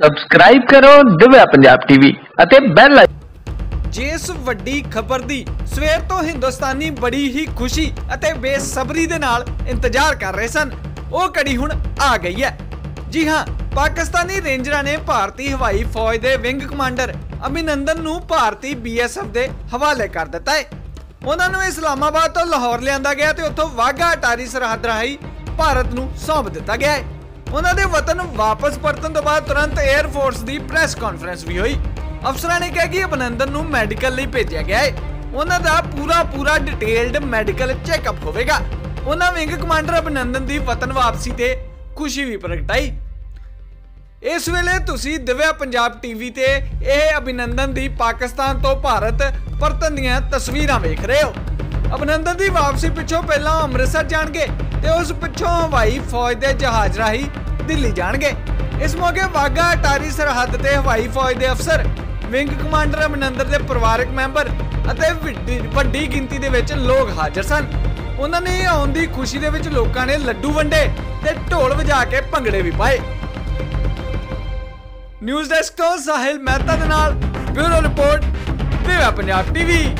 Subscribe ਕਰੋ Divya Punjab TV ਅਤੇ bell ਜਿਸ ਵੱਡੀ ਖਬਰ ਦੀ ਸਵੇਰ ਤੋਂ ਹਿੰਦੁਸਤਾਨੀ ਬੜੀ ਹੀ ਖੁਸ਼ੀ ਅਤੇ ਬੇਸਬਰੀ ਦੇ ਨਾਲ ਇੰਤਜ਼ਾਰ ਕਰ ਰਹੇ ਸਨ, ਉਹ ਘੜੀ ਹੁਣ ਆ ਗਈ ਹੈ। ਜੀ ਹਾਂ, ਪਾਕਿਸਤਾਨੀ ਰੇਂਜਰਾਂ ਨੇ ਭਾਰਤੀ ਹਵਾਈ ਫੌਜ ਦੇ ਵਿੰਗ ਕਮਾਂਡਰ ਅਭਿਨੰਦਨ ਨੂੰ ਭਾਰਤੀ ਬੀਐਸਐਫ ਦੇ ਹਵਾਲੇ ਕਰ ਦਿੱਤਾ ਹੈ। ਉਹਨਾਂ ਨੂੰ ਇਸਲਾਮਾਬਾਦ ਤੋਂ ਲਾਹੌਰ ਲਿਆਂਦਾ ਗਿਆ ਤੇ ਉੱਥੋਂ ਵਾਘਾ ਅਟਾਰੀ ਸਰਹੱਦ ਰਾਹੀਂ ਭਾਰਤ ਨੂੰ ਸੌਂਪ ਦਿੱਤਾ ਗਿਆ ਹੈ। ਉਹਨਾਂ ਦੇ ਵਤਨ ਵਾਪਸ ਪਰਤਣ ਤੋਂ ਬਾਅਦ ਤੁਰੰਤ 에ਅਰ ਫੋਰਸ ਦੀ ਪ੍ਰੈਸ ਕਾਨਫਰੰਸ ਵੀ ਹੋਈ। ਅਫਸਰਾਂ ਨੇ ਕਿਹਾ ਕਿ ਅਭਿਨੰਦਨ ਨੂੰ ਮੈਡੀਕਲ ਲਈ ਭੇਜਿਆ ਗਿਆ ਹੈ। ਉਹਨਾਂ ਦਾ ਪੂਰਾ ਪੂਰਾ ਡਿਟੇਲਡ ਮੈਡੀਕਲ ਚੈੱਕਅਪ ਹੋਵੇਗਾ। ਉਹਨਾਂ ਵਿੰਗ ਕਮਾਂਡਰ ਅਭਿਨੰਦਨ ਦੀ ਵਤਨ ਵਾਪਸੀ ਤੇ ਖੁਸ਼ੀ ਵੀ ਪ੍ਰਗਟਾਈ। ਇਸ ਵੇਲੇ ਤੁਸੀਂ ਦਿਵਿਆ ਪੰਜਾਬ ਟੀਵੀ ਤੇ ਇਹ ਅਭਿਨੰਦਨ ਦੀ ਪਾਕਿਸਤਾਨ ਤੋਂ ਭਾਰਤ ਪਰਤਨ ਦੀਆਂ ਤਸਵੀਰਾਂ ਵੇਖ ਰਹੇ ਹੋ। ਅਭਿਨੰਦਨ ਦੀ ਵਾਪਸੀ ਪਿੱਛੋਂ ਪਹਿਲਾਂ ਅੰਮ੍ਰਿਤਸਰ ਜਾਣਗੇ। ਤੇ ਉਸ ਪਿੱਛੋਂ ਹਵਾਈ ਫੌਜ ਦੇ ਜਹਾਜ਼ ਰਾਹੀਂ ਦਿੱਲੀ ਜਾਣਗੇ। ਇਸ ਮੌਕੇ ਵਾਗਾ ਅਟਾਰੀ ਸਰਹੱਦ ਤੇ ਹਵਾਈ ਫੌਜ ਦੇ ਅਫਸਰ, ਵਿੰਗ ਕਮਾਂਡਰ ਅਭਿਨੰਦਨ ਦੇ ਪਰਿਵਾਰਕ ਮੈਂਬਰ ਅਤੇ ਵੱਡੀ- ਗਿਣਤੀ ਦੇ ਵਿੱਚ ਲੋਕ ਹਾਜ਼ਰ ਸਨ। ਉਹਨਾਂ ਨੇ ਆਉਣ ਦੀ ਖੁਸ਼ੀ ਦੇ ਵਿੱਚ ਲੋਕਾਂ ਨੇ ਲੱਡੂ ਵੰਡੇ ਤੇ ਢੋਲ ਵਜਾ ਕੇ ਭੰਗੜੇ ਵੀ ਪਾਏ। ਨਿਊਜ਼ ਡੈਸਕ ਤੋਂ ਸਾਹਿਲ ਮਹਿਤਾ ਦੇ ਨਾਲ bureau report Viva Punjab TV.